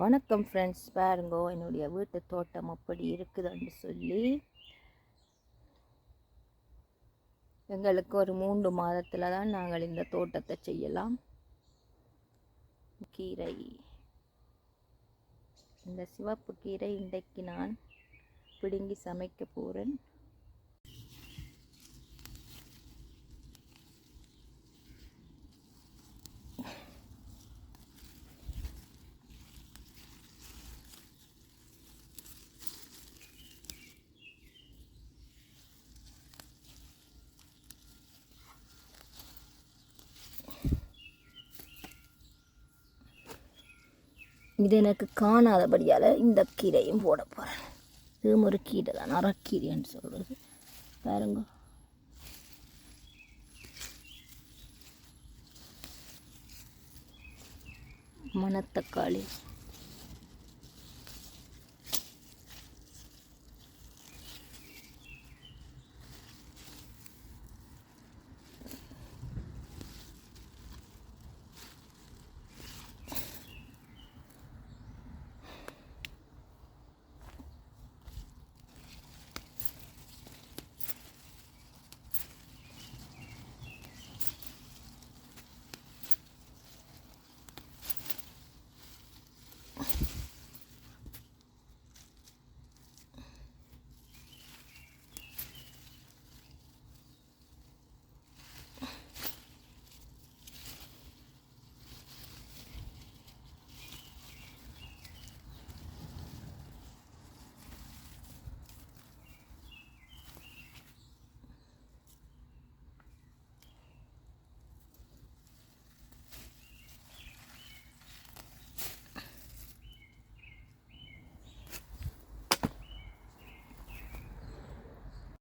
வணக்கம் ஃப்ரெண்ட்ஸ் பாருங்கோ என்னுடைய வீட்டு தோட்டம் அப்படி இருக்குதுன்னு சொல்லி எங்களுக்கு ஒரு மூன்று மாதத்தில் தான் நாங்கள் இந்த தோட்டத்தை செய்யலாம். கீரை. இந்த சிவப்பு கீரை இன்றைக்கு நான் பிடுங்கி சமைக்க போகிறேன் இது எனக்கு காணாதபடியால் இந்த கீரையும் போட போகிறேன் இதுவும் ஒரு கீரை தான் அறக்கீரைன்னு சொல்கிறது பாருங்க. மணத்தக்காளி. out.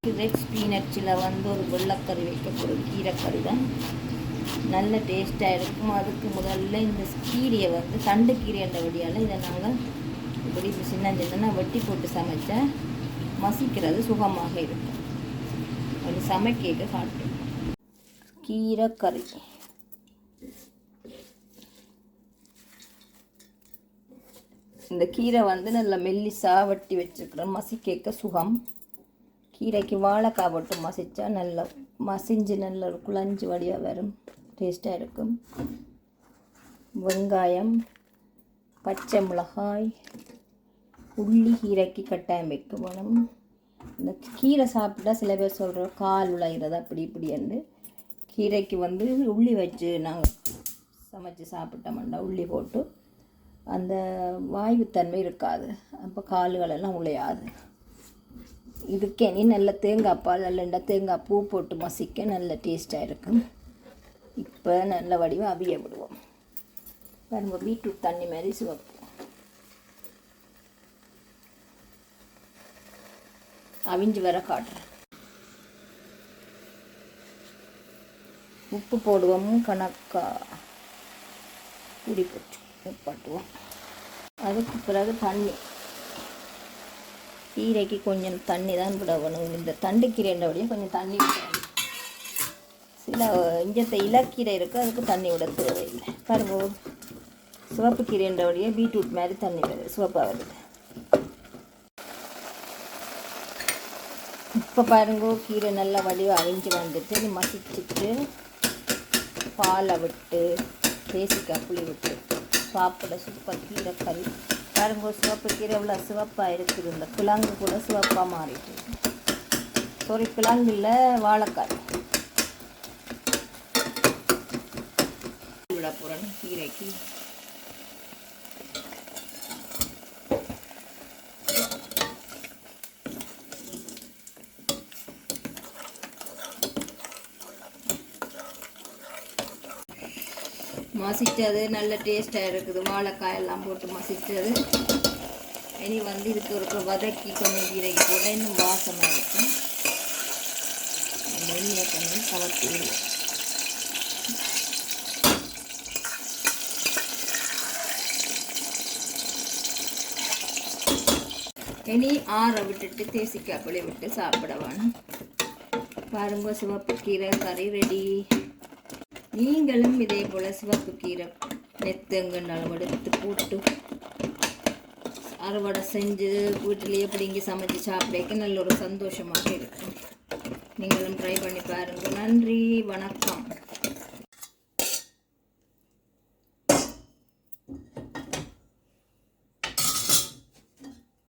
ரெட் ஸ்பீனட்ஸில் வந்து ஒரு வெள்ளைக்கறி வைக்கப்படும் கீரைக்கறி தான். நல்ல டேஸ்ட்டாக இருக்கும். அதுக்கு முதல்ல இந்த கீரையை வந்து தண்டு கீரைன்ற வழியால் இதை நாங்கள் இப்படி சின்ன சின்ன வெட்டி போட்டு சமைச்சா மசிக்கிறது சுகமாக இருக்கும். அப்படி சமைக்க காட்டும். கீரைக்கறி. இந்த கீரை வந்து நல்ல மெல்லிசாக வெட்டி வச்சுருக்குறோம் மசிக்க சுகம். கீரைக்கு வாழைக்காய் போட்டு மசிச்சா நல்லா மசிஞ்சு நல்ல ஒரு குழஞ்சி வடிவாக வரும். டேஸ்ட்டாக இருக்கும். வெங்காயம் பச்சை மிளகாய் உள்ளி கீரைக்கு கட்டாயம் வைக்க வேணும். இந்த கீரை சாப்பிட்டா சில பேர் சொல்கிறோம் கால் உழைகிறது அப்படி இப்படி என்று. கீரைக்கு வந்து உள்ளி வச்சு நாங்கள் சமைச்சு சாப்பிட்டோம்னா உள்ளி போட்டு. அந்த வாய்வுத்தன்மை இருக்காது. அப்போ கால்களெல்லாம் உழையாது. இதுக்கே நீ நல்ல தேங்காய் பால் இல்லைண்டா தேங்காய் பூ போட்டு மசிக்க நல்ல டேஸ்ட்டாக இருக்கும். இப்போ நல்ல வடிவம் அவிய விடுவோம். பாருங்க பீட்ரூட் தண்ணி மாதிரி சிவப்பு அவிஞ்சு வர காட்டுறேன். உப்பு போடுவோம் கணக்கா. குடி போட்டு உப்பாட்டுவோம் அதுக்கு பிறகு தண்ணி. கீரைக்கு கொஞ்சம் தண்ணி தான் விடணும் இந்த தண்டு கீரைன்றபடியே கொஞ்சம் தண்ணி விடணும். சில இஞ்சத்தை இலக்கீரை இருக்குது அதுக்கு தண்ணி விட தேவையில்லை. பாருங்க சிவப்பு கீரைன்ற வழியே பீட்ரூட் மாதிரி தண்ணி வருது சிவப்பாக வருது. இப்போ பாருங்க கீரை நல்லா வடிவாக அரிஞ்சு வந்துட்டு மசிச்சுட்டு பாலை விட்டு தேசிக்காய் புளி விட்டு சாப்பிட சூப்பர் கீரை கறி. பாருங்க சிவப்பு கீரை எவ்வளோ சிவப்பாக இருக்குது. இந்த கிழங்கு கூட சிவப்பாக மாறிட்டு சாரி கிழங்கு இல்லை வாழைக்காய். விட கீரைக்கு மசித்தது நல்ல டேஸ்ட்டாக இருக்குது. வாழைக்காய் எல்லாம் போட்டு மசிச்சது. இனி வந்து இதுக்கு ஒரு வதக்கி கொஞ்சம் கீரைக்கு போட இன்னும் வாசமாக இருக்கும். நெல்லியை கொஞ்சம் கலத்து இனி ஆற விட்டுட்டு தேசிக்காய் புளி விட்டு சாப்பிட வேணும் பாருங்க சிவப்பு கீரை கறி ரெடி நீங்களும் இதே போல் சிவப்பு கீரை நெத்தங்கன்னாலும் எடுத்து போட்டு அறுவடை செஞ்சு வீட்டிலேயே இங்கே சமைச்சு சாப்பிடக்க நல்ல ஒரு சந்தோஷமாக இருக்கும். நீங்களும் ட்ரை பண்ணி பாருங்க. நன்றி. வணக்கம்.